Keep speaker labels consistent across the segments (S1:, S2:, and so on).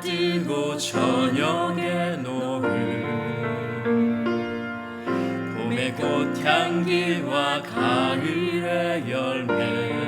S1: 뜨고 저녁에 노을. 봄의 꽃향기와 가을의 열매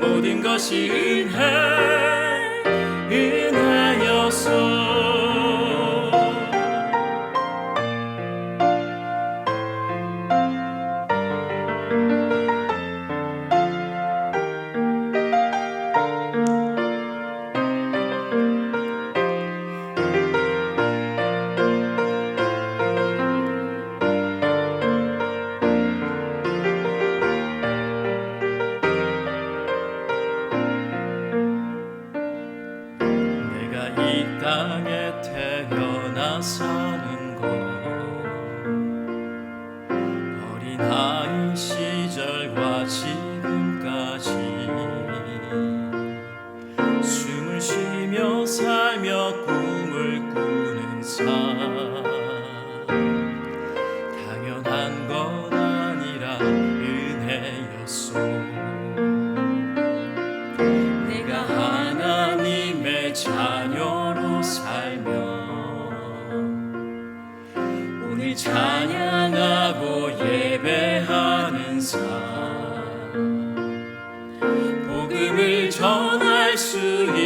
S1: 모든 것이 은혜 은혜였어 이 땅에 태어나 사는 것 어린 아이 시절과 지금까지 숨을 쉬며 살며 꿈을 꾸는 삶 오늘 찬양하고 예배하는 삶. 복음을 전할 수 있는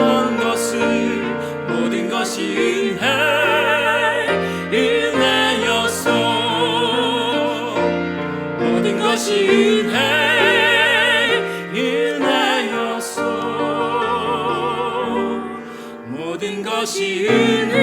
S1: 주님의 은혜였소 모든 것이 은혜